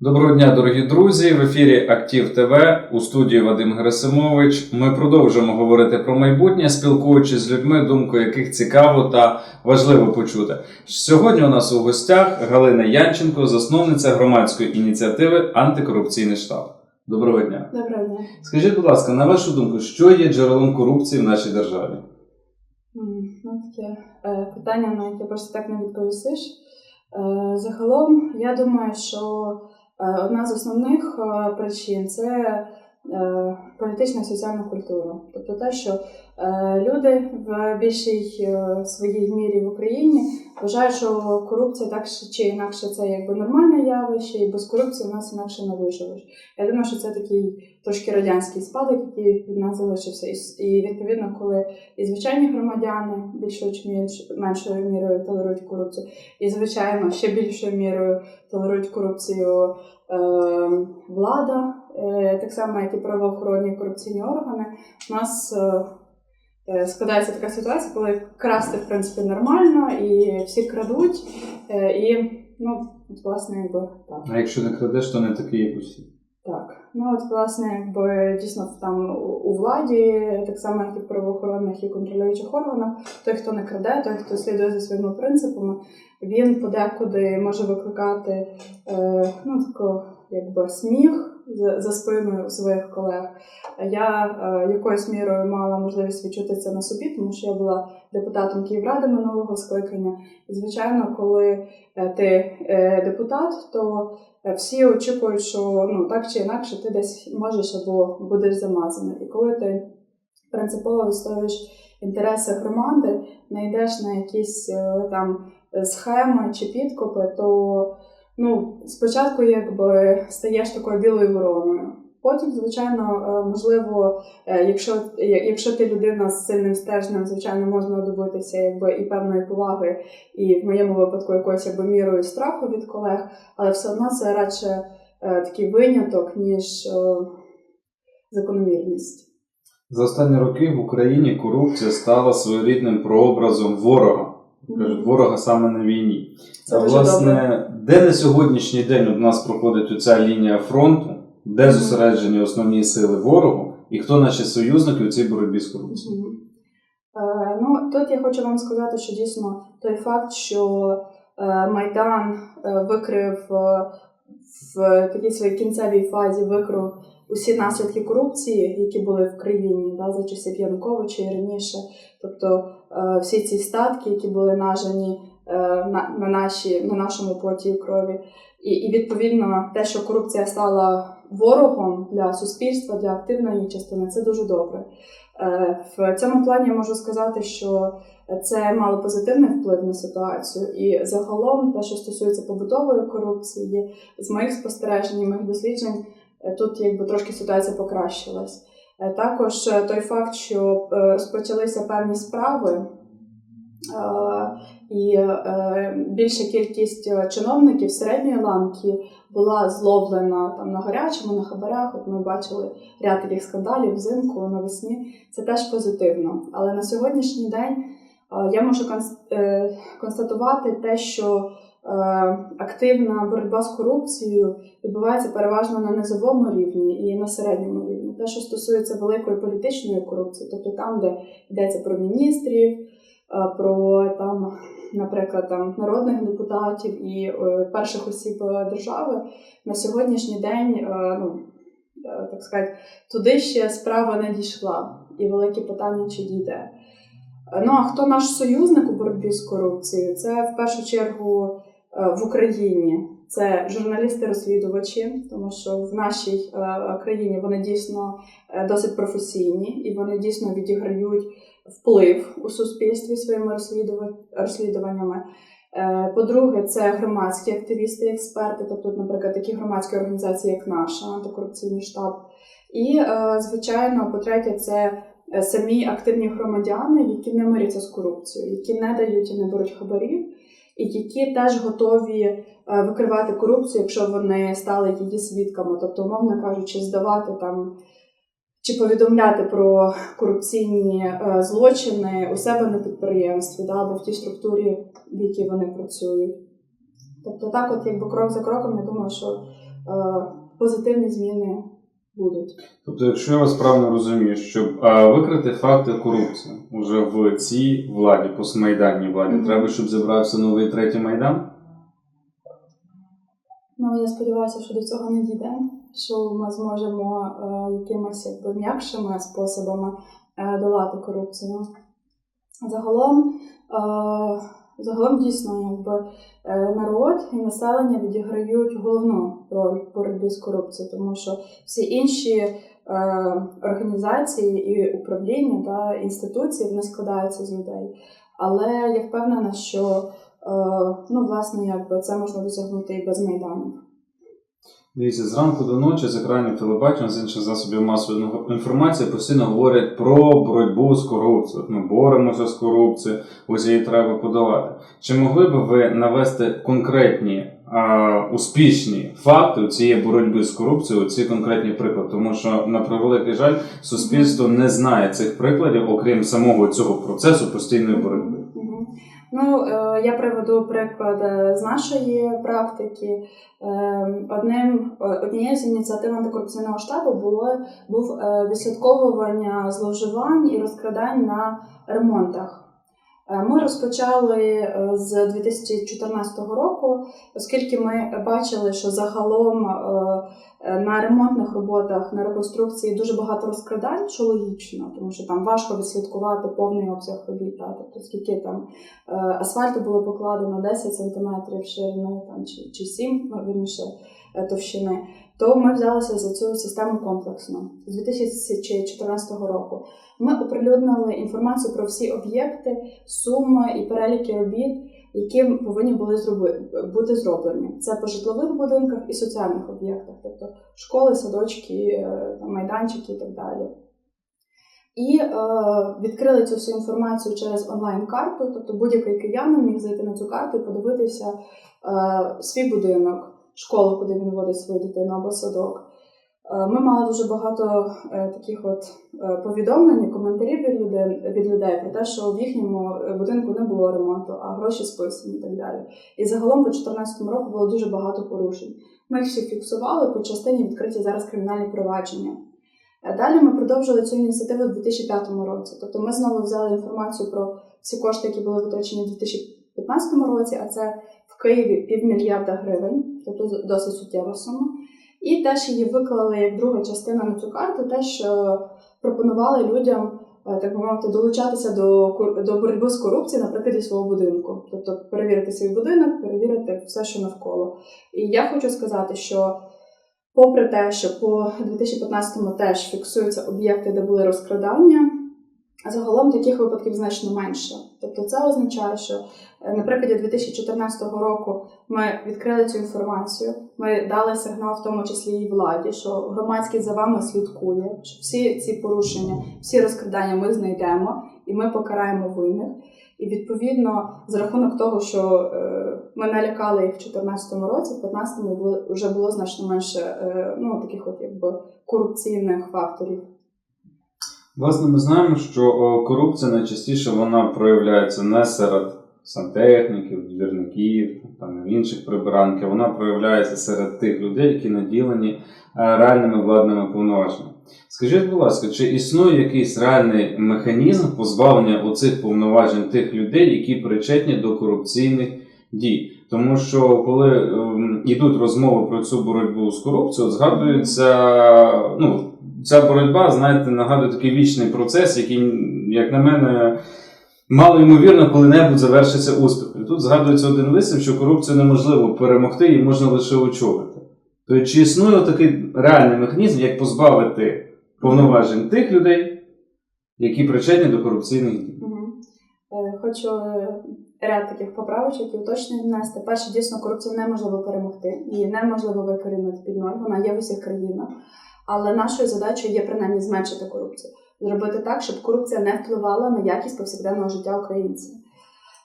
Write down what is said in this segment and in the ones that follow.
Доброго дня, дорогі друзі! В ефірі Актив ТВ у студії Вадим Герасимович. Ми продовжуємо говорити про майбутнє, спілкуючись з людьми, думку яких цікаво та важливо почути. Сьогодні у нас у гостях Галина Янченко, засновниця громадської ініціативи Антикорупційний штаб. Доброго дня! Доброго дня. Скажіть, будь ласка, на вашу думку, що є джерелом корупції в нашій державі? Ну, таке е, питання, на яке просто так не відповісиш. Е, загалом, я думаю, що одна з основних е, причин це е, політична і соціальна культура. Тобто те, що е, люди в більшій е, своїй мірі в Україні вважають, що корупція так чи інакше це якби нормальне явище, і без корупції в нас інакше не виживеш. Я думаю, що це такий трошки радянський спадок, який від нас залишився. І відповідно, коли і звичайні громадяни більшою чи менш- меншою мірою толерують корупцію, і звичайно ще більшою мірою толерують корупцію е, влада, е, так само як і правоохоронні корупційні органи. У нас е, е, складається така ситуація, коли красти в принципі нормально, і всі крадуть, е, і ну, от, власне, якби так. А якщо не крадеш, то не такий, як усі. Так, ну от власне, якби дійсно там у- у владі, так само як і в правоохоронних і контролюючих органах, той, хто не краде, той, хто слідує за своїми принципами, він подекуди може викликати е, ну, тако, якби сміх за, спиною своїх колег. Я е, якоюсь мірою мала можливість відчути це на собі, тому що я була депутатом Київради минулого скликання. І звичайно, коли е, ти е, депутат, то всі очікують, що ну так чи інакше ти десь можеш або будеш замазаний. І коли ти принципово відстоюєш інтереси громади, не йдеш на якісь там схеми чи підкупи, то ну спочатку якби стаєш такою білою вороною. Потім, звичайно, е, можливо, е, якщо, якщо ти людина з сильним стержнем, звичайно, можна добитися якби і певної поваги, і в моєму випадку якоюсь якби мірою страху від колег, але все одно це радше е, такий виняток, ніж е, закономірність. За останні роки в Україні корупція стала своєрідним прообразом ворога. Кажуть, ворога саме на війні. Це а власне, добре. де на сьогоднішній день у нас проходить оця лінія фронту, де зосереджені основні сили ворогу, і хто наші союзники у цій боротьбі з корупцією? Мгм. Е, Ну, тут я хочу вам сказати, що дійсно той факт, що е, Майдан е, викрив е, в такій своїй кінцевій фазі викрив усі наслідки корупції, які були в країні да, за часів Януковича і раніше. Тобто е, всі ці статки, які були нажені е, на, на, наші, на нашому поті крові. І, і відповідно те, що корупція стала ворогом для суспільства, для активної частини, це дуже добре. Е, В цьому плані я можу сказати, що це мало позитивний вплив на ситуацію. І загалом, те, що стосується побутової корупції, з моїх спостережень, моїх досліджень, тут якби трошки ситуація покращилась. Е, Також е, той факт, що е, розпочалися певні справи, е, і е, більша кількість е, чиновників середньої ланки була зловлена там на гарячому, на хабарях. От ми бачили ряд таких скандалів взимку навесні. Це теж позитивно. Але на сьогоднішній день е, я можу е, констатувати те, що е, активна боротьба з корупцією відбувається переважно на низовому рівні і на середньому рівні. Те, що стосується великої політичної корупції, тобто там, де йдеться про міністрів, е, про там, наприклад, там народних депутатів і е, перших осіб е, держави, на сьогоднішній день, е, ну е, так сказати, туди ще справа не дійшла, і велике питання, чи дійде. Е, Ну а хто наш союзник у боротьбі з корупцією? Це в першу чергу е, в Україні. Це журналісти-розслідувачі, тому що в нашій е, країні вони дійсно е, досить професійні і вони дійсно відіграють вплив у суспільстві своїми розслідуваннями. Е, По-друге, це громадські активісти, експерти, тобто, наприклад, такі громадські організації, як наша антикорупційний штаб. І, е, звичайно, по-третє, це е, самі активні громадяни, які не миряться з корупцією, які не дають і не беруть хабарів, і які теж готові е, викривати корупцію, якщо вони стали її свідками, тобто, умовно кажучи, здавати там. Чи повідомляти про корупційні е, злочини у себе на підприємстві, да, або в тій структурі, в якій вони працюють. Тобто, так, от якби крок за кроком, я думаю, що позитивні зміни будуть. Тобто, якщо я вас правильно розумію, щоб а, викрити факти корупції уже в цій владі, постмайданній владі, Мгм. треба, щоб зібрався новий третій майдан? Ну, я сподіваюся, що до цього не дійде, що ми зможемо е, якимись якби м'якшими способами е, долати корупцію. Загалом, е, загалом дійсно, якби е, народ і населення відіграють головну роль в боротьбі з корупцією, тому що всі інші е, організації і управління та інституції вони складаються з людей. Але я впевнена, що Е, ну, власне, якби це можна досягнути і без майданів. Дивіться, зранку до ночі з екранів телебачення, з інших засобів масової інформації постійно говорять про боротьбу з корупцією. От Ми боремося з корупцією, ось її треба подолати. Чи могли б ви навести конкретні а, успішні факти цієї боротьби з корупцією, ці конкретні приклади? Тому що, на превеликий жаль, суспільство не знає цих прикладів, окрім самого цього процесу постійної боротьби. Ну, е, я приведу приклад е, з нашої практики. Е, Одним однією з ініціатив антикорупційного штабу було був відслідковування зловживань і розкрадань на ремонтах. Ми розпочали з 2014 року, оскільки ми бачили, що загалом на ремонтних роботах на реконструкції дуже багато розкрадань, що логічно, тому що там важко відслідкувати повний обсяг робіт. Та, тобто скільки там е, асфальту було покладено 10 см ширини там, чи, чи 7, ну, е, товщини, то ми взялися за цю систему комплексно з 2014 року. Ми оприлюднили інформацію про всі об'єкти, суми і переліки робіт, які повинні були зроби, бути зроблені. Це по житлових будинках і соціальних об'єктах, тобто школи, садочки, е, майданчики і так далі. І е, відкрили цю всю інформацію через онлайн-карту, тобто будь-який киянин міг зайти на цю карту і подивитися е, свій будинок, школу, куди він водить свою дитину або садок. Е, Ми мали дуже багато е, таких от е, повідомлень, коментарів від людей, від людей про те, що в їхньому будинку не було ремонту, а гроші списані і так далі. І загалом по 2014 року було дуже багато порушень. Ми їх всі фіксували, по частині відкриті зараз кримінальні провадження. Далі ми продовжили цю ініціативу у 2005 році. Тобто ми знову взяли інформацію про всі кошти, які були витрачені у 2015 році, а це в Києві півмільярда гривень, тобто досить суттєва сума. І теж її виклали як друга частина на цю карту, теж пропонували людям. е, Так би мовити, долучатися до, до боротьби з корупцією на прикладі свого будинку, тобто перевірити свій будинок, перевірити все, що навколо. І я хочу сказати, що попри те, що по 2015-му теж фіксуються об'єкти, де були розкрадання, загалом таких випадків значно менше. Тобто це означає, що е, на прикладі 2014 року ми відкрили цю інформацію, ми дали сигнал, в тому числі і владі, що громадськість за вами слідкує, що всі ці порушення, всі розкрадання ми знайдемо і ми покараємо винних. І відповідно, за рахунок того, що е, ми налякали їх в 2014 році, в 2015 було, вже було значно менше е, ну, таких от якби корупційних факторів. Власне, ми знаємо, що корупція найчастіше вона проявляється не серед сантехніків, двірників, там інших прибиранків. Вона проявляється серед тих людей, які наділені е, реальними владними повноваженнями. Скажіть, будь ласка, чи існує якийсь реальний механізм позбавлення оцих повноважень тих людей, які причетні до корупційних дій? Тому що коли ем, йдуть розмови про цю боротьбу з корупцією, згадується ну, ця боротьба, знаєте, нагадує такий вічний процес, який, як на мене, мало ймовірно, коли-небудь завершиться успіхом. Тут згадується один вислів, що корупцію неможливо перемогти, її можна лише очолити. Тобто, чи існує такий реальний механізм, як позбавити повноважень тих людей, які причетні до корупційних дій? Е, Хочу е, ряд таких поправочок і уточнень внести. Перше, дійсно, корупцію неможливо перемогти, її неможливо викорінити під ноль, вона є в усіх країнах. Але нашою задачою є принаймні зменшити корупцію, зробити так, щоб корупція не впливала на якість повсякденного життя українців.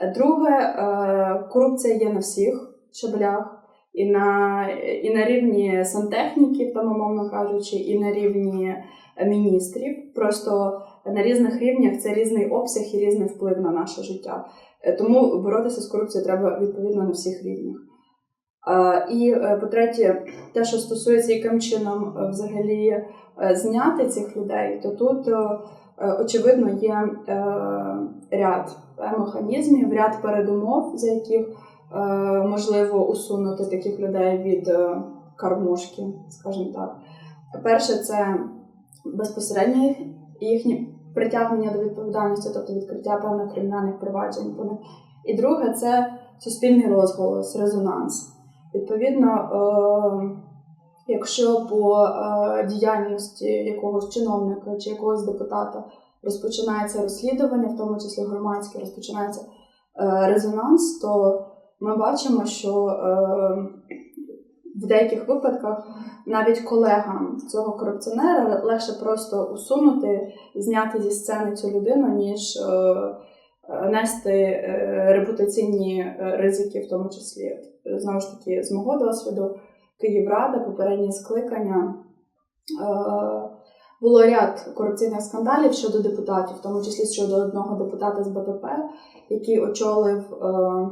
Е, Друге, е, корупція є на всіх щаблях. І на, і на рівні сантехніків, там, умовно кажучи, і на рівні міністрів. Просто на різних рівнях це різний обсяг і різний вплив на наше життя. Е, Тому боротися з корупцією треба відповідно на всіх рівнях. І е, по-третє, те, що стосується, яким чином е, взагалі е, зняти цих людей, то тут очевидно є ряд механізмів, ряд передумов, за яких можливо усунути таких людей від кормушки, скажімо так. Перше, це безпосередньо їхнє притягнення до відповідальності, тобто відкриття певних кримінальних проваджень. І друге, це суспільний розголос, резонанс. Відповідно, е, якщо по е, діяльності якогось чиновника чи якогось депутата розпочинається розслідування, в тому числі громадське, розпочинається е, резонанс, то ми бачимо, що в деяких випадках навіть колегам цього корупціонера легше просто усунути, зняти зі сцени цю людину, ніж нести е, репутаційні е, ризики, в тому числі. Знову ж таки, з мого досвіду, Київрада, попередні скликання. Е, було ряд корупційних скандалів щодо депутатів, в тому числі щодо одного депутата з БПП, який очолив е,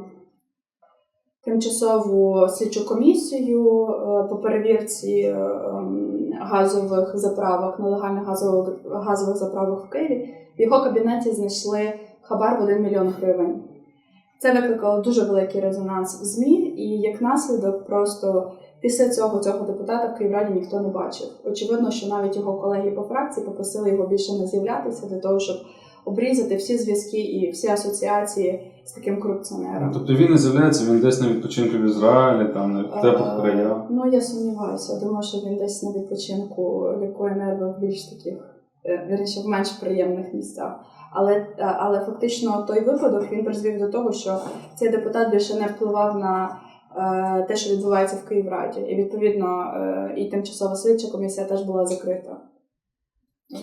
тимчасову слідчу комісію е, по перевірці е, ем, газових заправок, нелегальних газових, газових заправок в Києві. В його кабінеті знайшли хабар в 1 мільйон гривень. Це викликало дуже великий резонанс в ЗМІ, і як наслідок, просто після цього цього депутата в Київраді ніхто не бачив. Очевидно, що навіть його колеги по фракції попросили його більше не з'являтися для того, щоб обрізати всі зв'язки і всі асоціації з таким корупціонером. Тобто він не з'являється, він десь на відпочинку в Ізраїлі, там теплих Е, краях. Ну, я сумніваюся. Думаю, що він десь на відпочинку лікує нерви в більш таких, е, вірніше, в менш приємних місцях. Але, е, але фактично той випадок він призвів до того, що цей депутат більше не впливав на е, те, що відбувається в Київраді. І відповідно е, і тимчасова слідча комісія теж була закрита.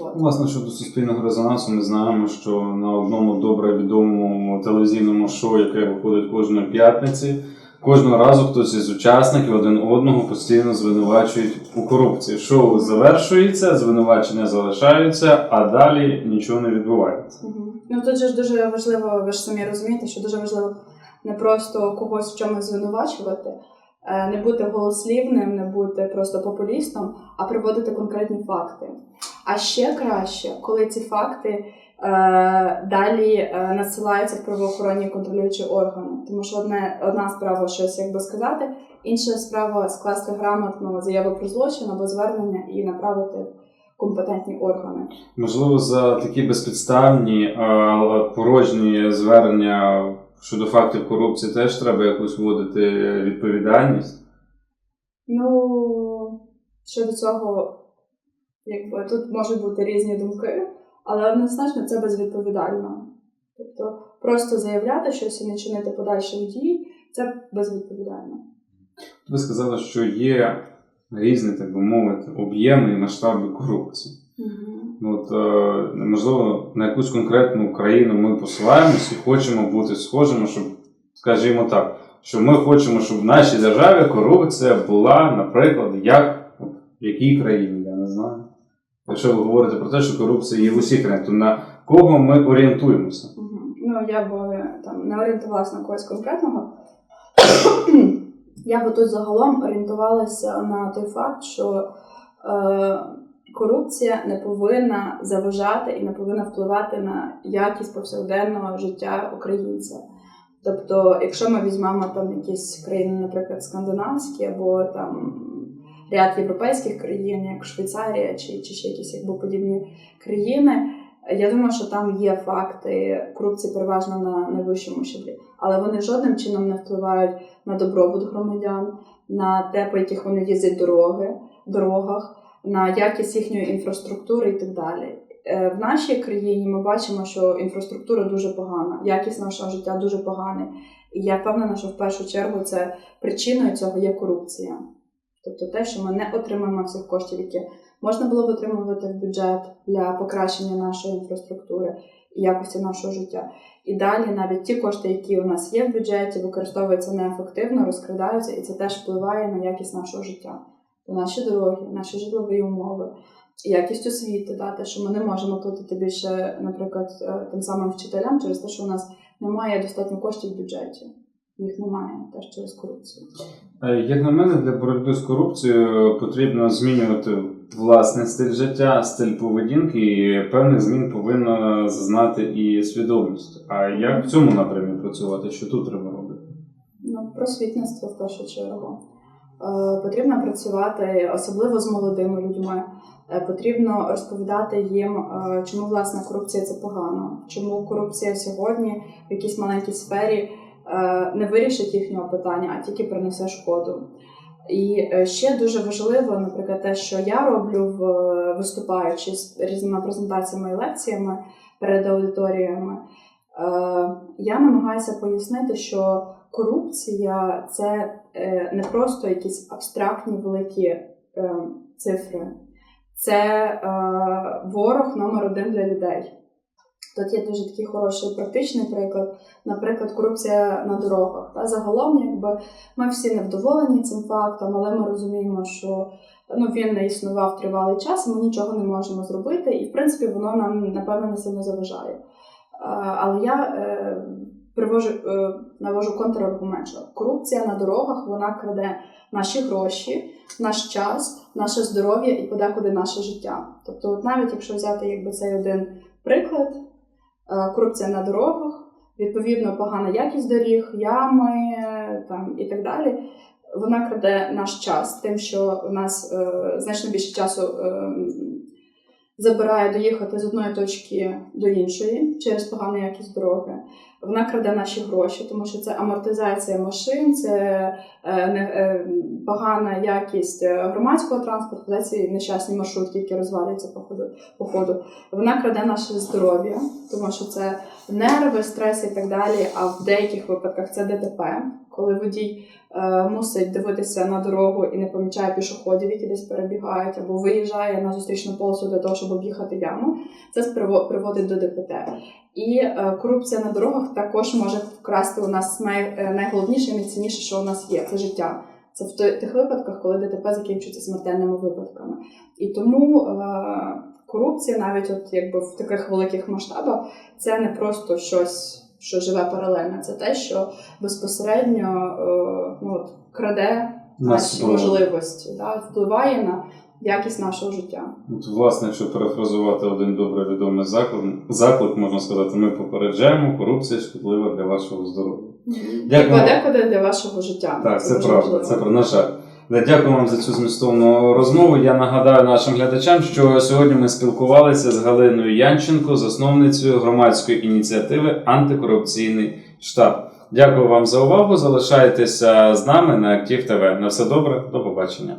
От. Власне, щодо суспільного резонансу, ми знаємо, що на одному добре відомому телевізійному шоу, яке виходить кожної п'ятниці, кожного разу хтось із учасників один одного постійно звинувачують у корупції. Шоу завершується, звинувачення залишаються, а далі нічого не відбувається. Ну тут же ж дуже важливо, ви ж самі розумієте, що дуже важливо не просто когось в чомусь звинувачувати, е, не бути голослівним, не бути просто популістом, а приводити конкретні факти. А ще краще, коли ці факти далі е, надсилаються в правоохоронні контролюючі органи. Тому що одне, одна справа щось якби сказати, інша справа скласти грамотну заяву про злочин або звернення і направити компетентні органи. Можливо, за такі безпідставні а, порожні звернення щодо фактів корупції теж треба якось вводити відповідальність. Ну, щодо цього, якби тут можуть бути різні думки, але однозначно це безвідповідально. Тобто просто заявляти щось і не чинити подальших дій це безвідповідально. Ви сказали, що є різні, так би мовити, об'єми і масштаби корупції. Ну, От, е, можливо, на якусь конкретну країну ми посилаємось і хочемо бути схожими, щоб, скажімо так, що ми хочемо, щоб в нашій державі корупція була, наприклад, як в якій країні, я не знаю. Якщо ви говорите про те, що корупція є в усіх країнах, то на кого ми орієнтуємося? Ну, я б там не орієнтувалася на когось конкретного. я би тут загалом орієнтувалася на той факт, що е, корупція не повинна заважати і не повинна впливати на якість повсякденного життя українця. Тобто, якщо ми візьмемо там якісь країни, наприклад, скандинавські або там ряд європейських країн, як Швейцарія чи, чи ще якісь якби подібні країни, я думаю, що там є факти корупції переважно на найвищому щаблі, але вони жодним чином не впливають на добробут громадян, на те, по яких вони їздять дороги, дорогах, на якість їхньої інфраструктури і так далі. Е, В нашій країні ми бачимо, що інфраструктура дуже погана, якість нашого життя дуже погана. І я впевнена, що в першу чергу це причиною цього є корупція. Тобто те, що ми не отримаємо цих коштів, які можна було б отримувати в бюджет для покращення нашої інфраструктури і якості нашого життя. І далі навіть ті кошти, які у нас є в бюджеті, використовуються неефективно, розкрадаються, і це теж впливає на якість нашого життя. То наші дороги, наші житлові умови, якість освіти, да, те, що ми не можемо платити більше, наприклад, е, тим самим вчителям через те, що у нас немає достатньо коштів в бюджеті. Їх немає теж через корупцію. Е, Як на мене, для боротьби з корупцією потрібно змінювати власний стиль життя, стиль поведінки, і певних змін повинна зазнати і свідомість. А як в цьому напрямі працювати? Що тут треба робити? Ну, просвітництво в першу чергу. Е, потрібно працювати особливо з молодими людьми. Е, потрібно розповідати їм, чому власне корупція це погано, чому корупція сьогодні в якійсь маленькій сфері не вирішить їхнього питання, а тільки принесе шкоду. І е, ще дуже важливо, наприклад, те, що я роблю виступаючи з різними презентаціями і лекціями перед аудиторіями. Е, я намагаюся пояснити, що корупція це е, не просто якісь абстрактні великі е, цифри, це е, ворог номер один для людей. Тут є дуже такий хороший практичний приклад, наприклад, корупція на дорогах. Та загалом, якби ми всі невдоволені цим фактом, але ми розуміємо, що ну він не існував тривалий час, ми нічого не можемо зробити, і в принципі воно нам напевно не сильно заважає. Але я е, привожу, е, навожу контраргумент, що корупція на дорогах вона краде наші гроші, наш час, наше здоров'я і подекуди наше життя. Тобто, от навіть якщо взяти якби цей один приклад, корупція на дорогах, відповідно погана якість доріг, ями е, там і так далі. Вона краде наш час, тим, що у нас е, значно більше часу е, забирає доїхати з одної точки до іншої через погану якість дороги. Вона краде наші гроші, тому що це амортизація машин, це е, е, погана якість е, громадського транспорту, да, ці нещасні маршрутки, які розвалюються по ходу, по ходу. Вона краде наше здоров'я, тому що це нерви, стрес і так далі. А в деяких випадках це ДТП, коли водій е, мусить дивитися на дорогу і не помічає пішоходів, які десь перебігають, або виїжджає на зустрічну полосу для того, щоб об'їхати яму. Це приводить до ДПТ. І корупція на дорогах також може вкрасти у нас най, е, найголовніше і найцінніше, що у нас є це життя. Це в тих випадках, коли ДТП закінчується смертельними випадками. І тому е, корупція, навіть от якби в таких великих масштабах, це не просто щось, що живе паралельно, це те, що безпосередньо е, ну, от, краде наші можливості, да, впливає на якість нашого життя. От, власне, якщо перефразувати один добре відомий заклик, заклик, можна сказати, ми попереджаємо, корупція шкідлива для вашого здоров'я. Дякую. І подекуди для вашого життя. Так, це правда, це про на жаль. Дякую вам за цю змістовну розмову. Я нагадаю нашим глядачам, що сьогодні ми спілкувалися з Галиною Янченко, засновницею громадської ініціативи Антикорупційний штаб. Дякую вам за увагу. Залишайтеся з нами на Актив ТВ. На все добре, до побачення.